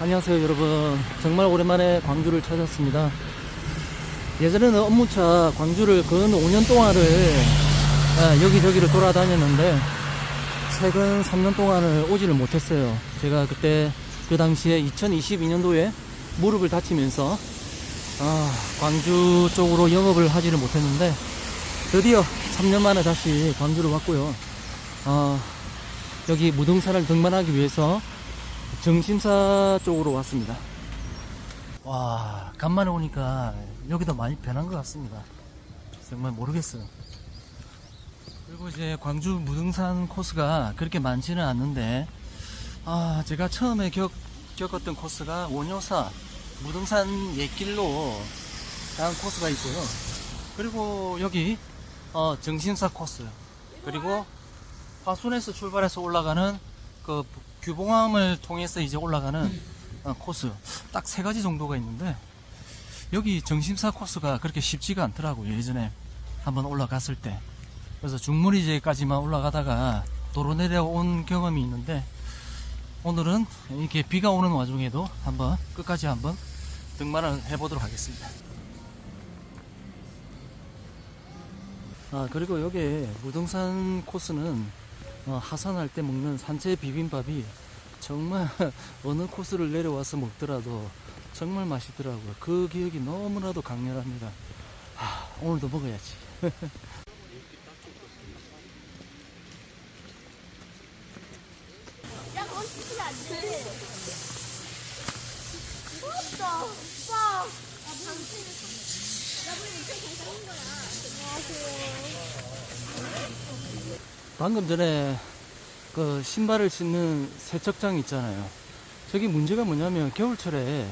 안녕하세요 여러분. 정말 오랜만에 광주를 찾았습니다. 예전에는 업무차 광주를 근 5년 동안을 아, 여기저기를 돌아다녔는데 최근 3년 동안을 오지를 못했어요. 제가 그때 그 당시에 2022년도에 무릎을 다치면서 아, 광주 쪽으로 영업을 하지를 못했는데 드디어 3년 만에 다시 광주를 왔고요. 아, 여기 무등산을 등반하기 위해서 정심사 쪽으로 왔습니다. 와, 간만에 오니까 여기도 많이 변한 것 같습니다. 정말 모르겠어요. 그리고 이제 광주 무등산 코스가 그렇게 많지는 않는데, 아, 제가 처음에 겪, 겪었던 코스가 원효사 무등산 옛길로 간 코스가 있고요. 그리고 여기, 어, 정심사 코스. 그리고 화순에서 출발해서 올라가는 그 규봉암을 통해서 이제 올라가는 어, 코스. 딱 세 가지 정도가 있는데 여기 정심사 코스가 그렇게 쉽지가 않더라고요. 예전에 한번 올라갔을 때. 그래서 중무리제까지만 올라가다가 도로 내려온 경험이 있는데 오늘은 이렇게 비가 오는 와중에도 한번 끝까지 한번 등반을 해보도록 하겠습니다. 아 그리고 여기 무등산 코스는 어, 하산할 때 먹는 산채 비빔밥이 정말 어느 코스를 내려와서 먹더라도 정말 맛있더라고요. 그 기억이 너무나도 강렬합니다. 하, 오늘도 먹어야지. 야, 안 돼. 무섭다. 오빠. 아, 당신은 야, 우리 이렇게 괜찮은 거야. 안녕하세요. 방금 전에 그 신발을 신는 세척장 있잖아요. 저기 문제가 뭐냐면 겨울철에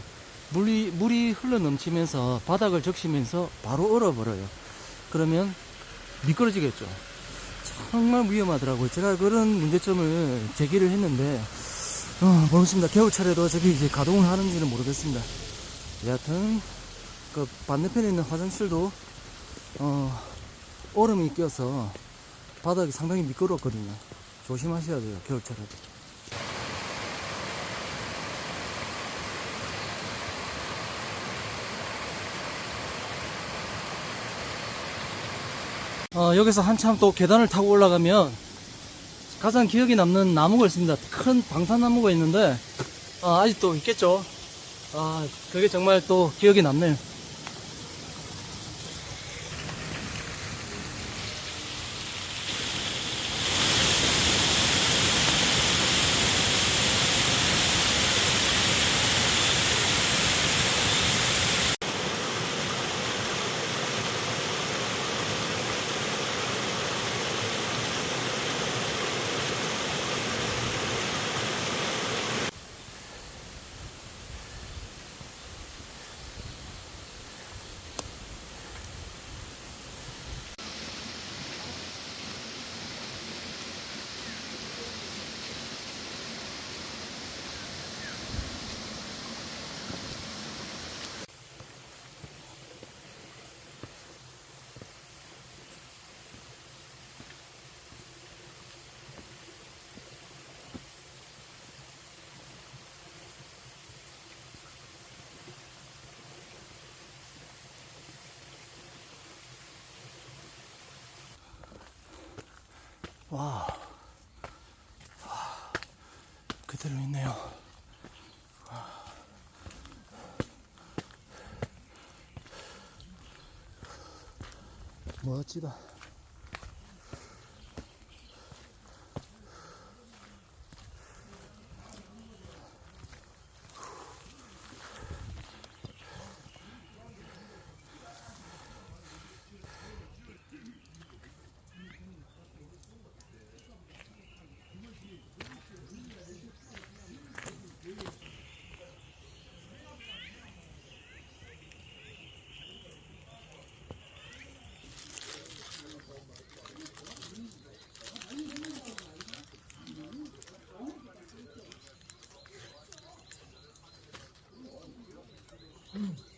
물이, 물이 흘러 넘치면서 바닥을 적시면서 바로 얼어버려요. 그러면 미끄러지겠죠. 정말 위험하더라고요. 제가 그런 문제점을 제기를 했는데, 어, 모르겠습니다. 겨울철에도 저기 이제 가동을 하는지는 모르겠습니다. 여하튼, 그 반대편에 있는 화장실도, 어, 얼음이 껴서 바닥이 상당히 미끄럽거든요. 조심하셔야 돼요, 겨울철에도. 어, 여기서 한참 또 계단을 타고 올라가면 가장 기억에 남는 나무가 있습니다. 큰 방탄나무가 있는데, 어, 아직도 있겠죠? 아, 그게 정말 또 기억에 남네요. 와, 와, 그대로 있네요. 와. 멋지다. Mm.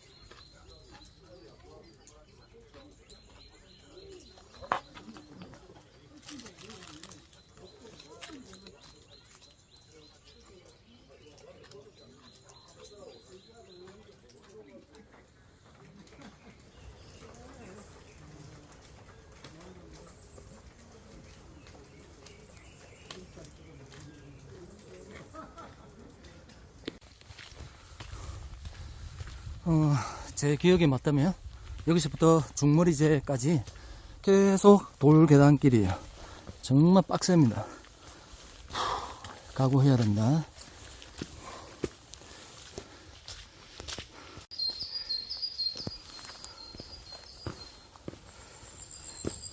어, 제 기억에 맞다면 여기서부터 중머리제까지 계속 돌 계단길이에요. 정말 빡셉니다. 후, 각오해야 됩니다.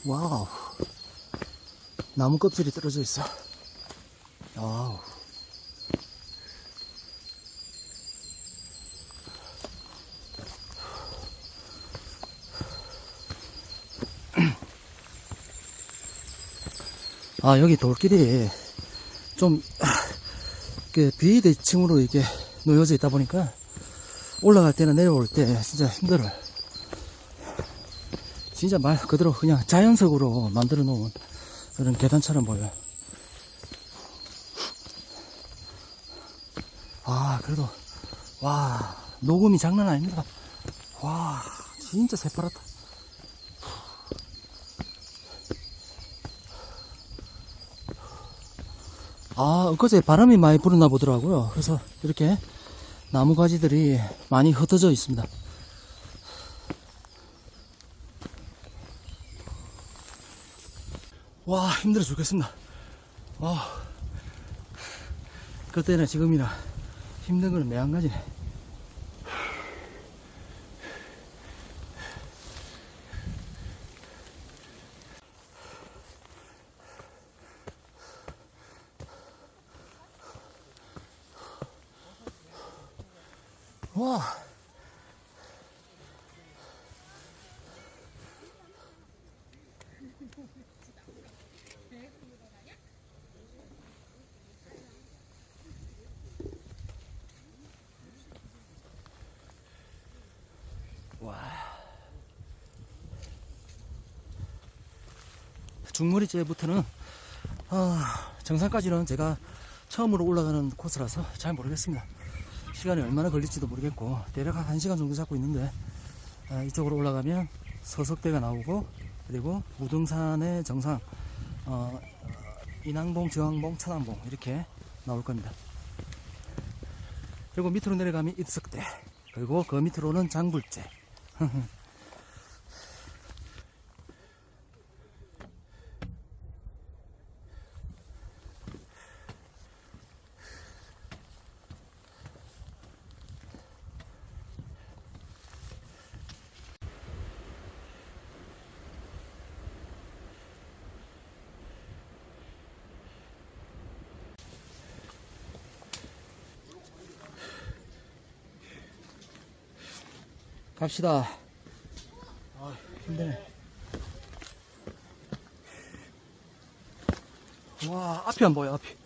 와우. 나무 껍질이 떨어져 있어. 아, 여기 돌길이 좀, 그 비대칭으로 이게 놓여져 있다 보니까 올라갈 때나 내려올 때 진짜 힘들어요. 진짜 말 그대로 그냥 자연석으로 만들어 놓은 그런 계단처럼 보여요. 아, 그래도, 와, 녹음이 장난 아닙니다. 와, 진짜 새파랗다. 아, 엊그제 바람이 많이 불었나 보더라고요. 그래서 이렇게 나무 가지들이 많이 흩어져 있습니다. 와, 힘들어 죽겠습니다. 아, 그때나 지금이나 힘든 거는 매한가지네. 와. 중머리째부터는 아, 정상까지는 제가 처음으로 올라가는 코스라서 잘 모르겠습니다. 시간이 얼마나 걸릴지도 모르겠고 대략 한 1시간 정도 잡고 있는데 아, 이쪽으로 올라가면 서석대가 나오고 그리고 무등산의 정상 어, 인왕봉, 저항봉, 천왕봉 이렇게 나올 겁니다. 그리고 밑으로 내려가면 입석대 그리고 그 밑으로는 장불제 갑시다. 아, 힘드네. 와, 앞이 안 보여, 앞이.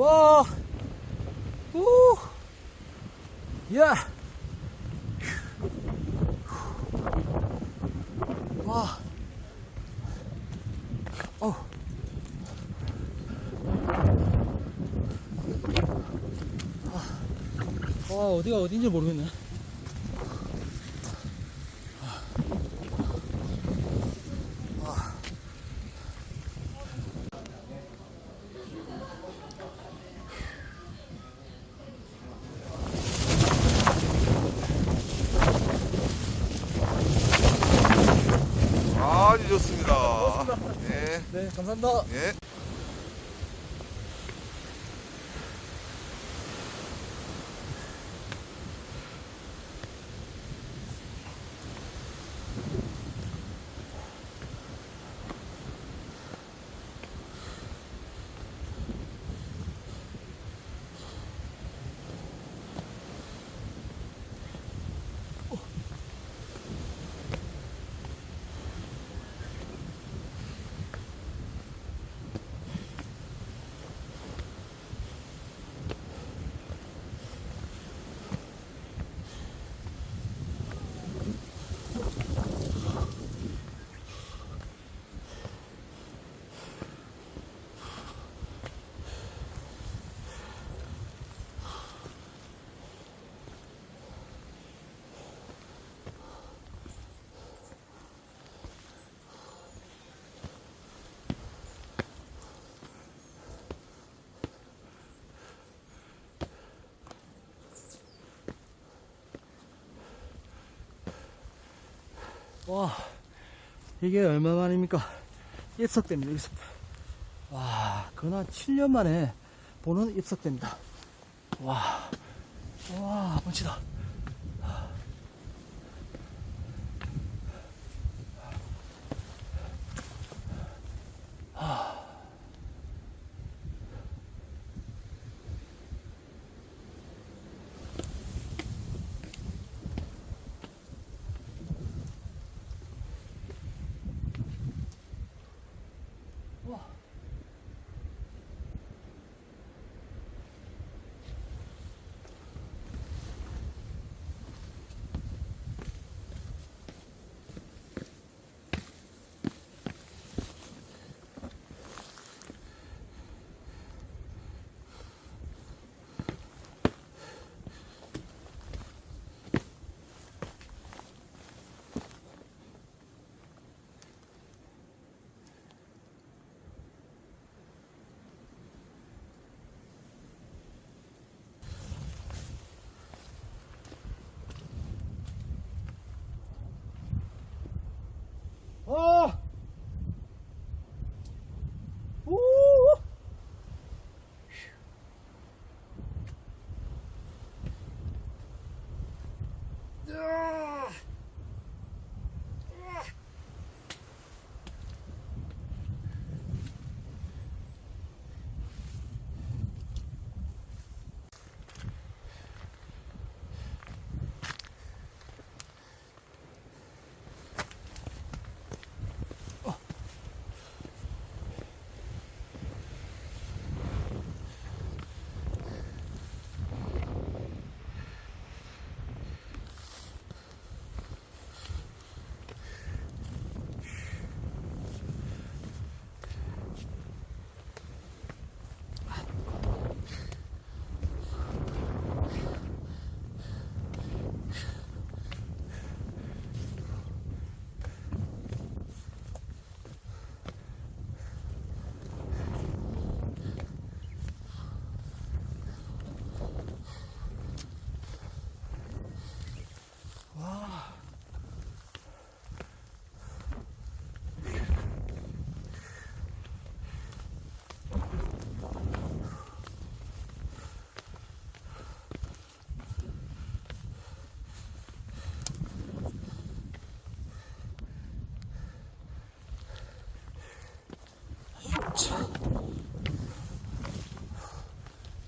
와, 우, 야, 와, 어, 아, 와, 어디가 어딘지 모르겠네. 아주 좋습니다. 예, 와, 이게 얼마 만입니까? 입석대입니다, 입석대. 와, 그나 7년 만에 보는 입석대입니다. 와, 와, 멋지다.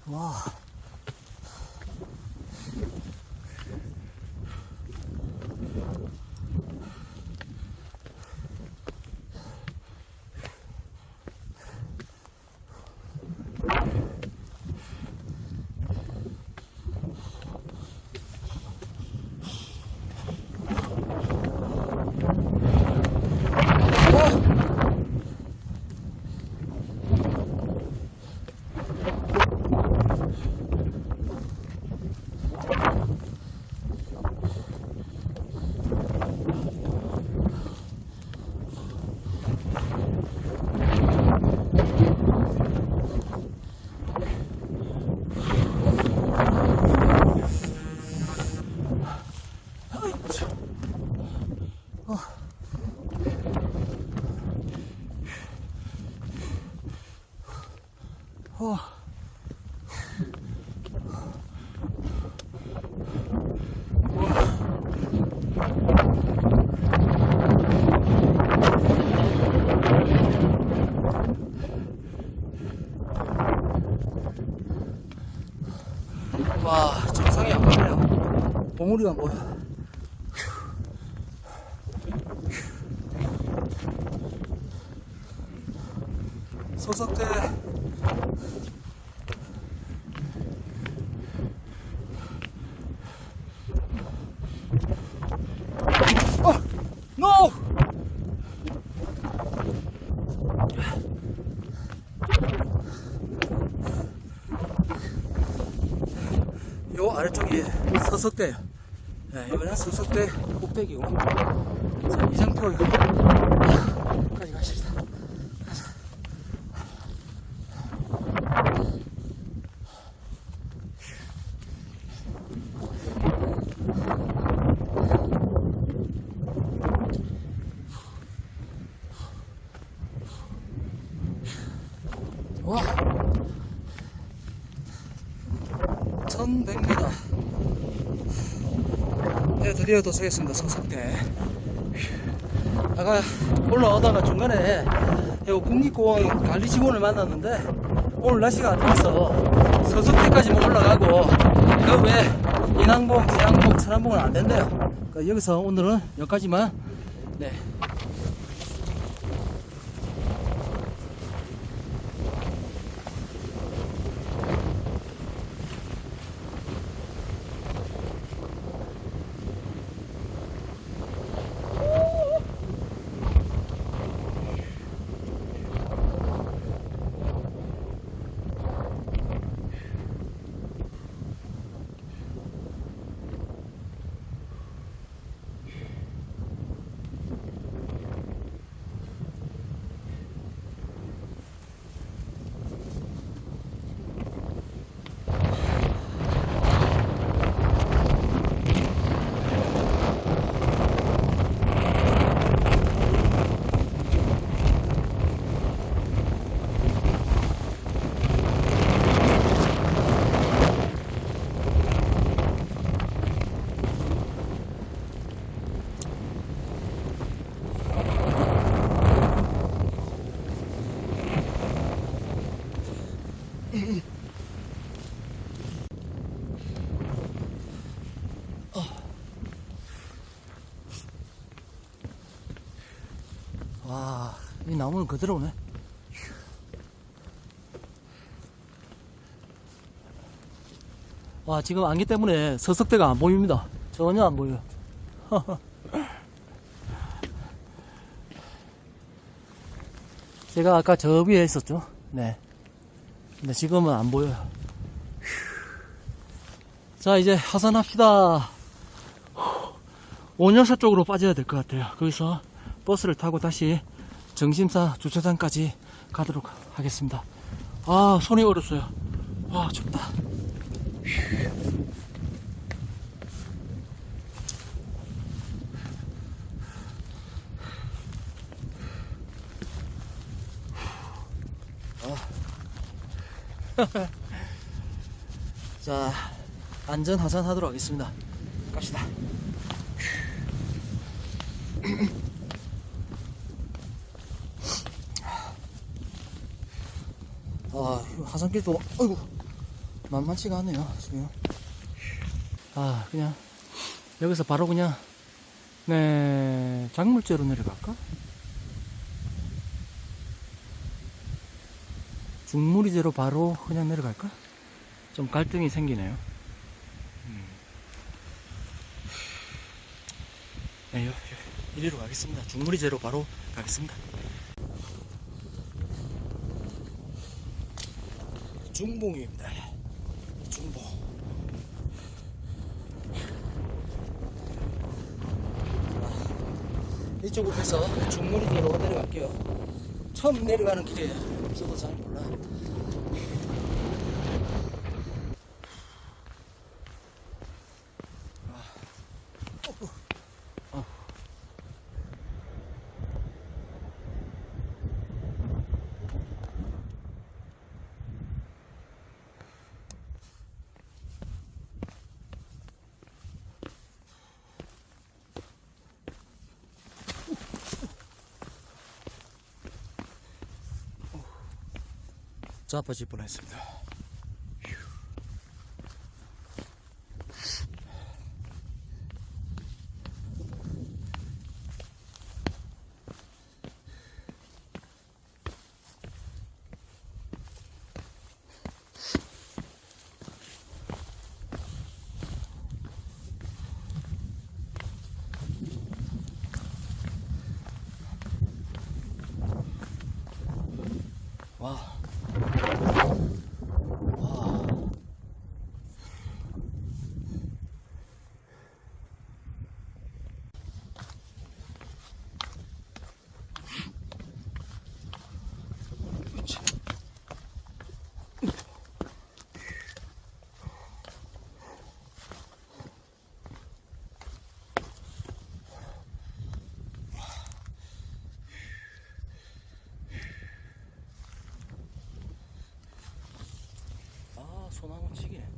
와. 어. 와, 정상이 안 보네요. 봉우리가. 소석대 어! 노! 요 아래쪽이 서석대예요. 네, 이번엔 서석대 꼭대기고. 자, 이상포까지 가십시다. 와 1100m 네 드디어 도착했습니다 성석대 아까 올라오다가 중간에 요 국립공원 관리 직원을 만났는데 오늘 날씨가 안 좋아서 서석대까지만 올라가고 그외 인왕봉, 지항봉, 천안봉은 안 된대요. 그러니까 여기서 오늘은 여기까지만 네 와, 이 나무는 그대로네. 와, 지금 안개 때문에 서석대가 안 보입니다. 전혀 안 보여요. 제가 아까 저 위에 있었죠. 네. 근데 지금은 안 보여요. 휴. 자, 이제 하산합시다. 온여사 쪽으로 빠져야 될 것 같아요. 거기서 버스를 타고 다시 정심사 주차장까지 가도록 하겠습니다. 아, 손이 얼었어요. 와, 춥다. 자, 안전 하산하도록 하겠습니다. 갑시다. 아, 하산길도, 어이구, 만만치가 않네요, 지금. 아, 그냥, 여기서 바로 그냥, 네, 작물째로 내려갈까? 중무리제로 바로 그냥 내려갈까? 좀 갈등이 생기네요. 음. 네, 이리로 가겠습니다. 중무리제로 바로 가겠습니다. 중봉입니다. 중봉. 아, 이쪽으로 해서 중무리제로 내려갈게요. 처음 내려가는 길에 저도 잘 몰라. 자빠질 뻔했습니다. 와. 와. 소나무 치기네.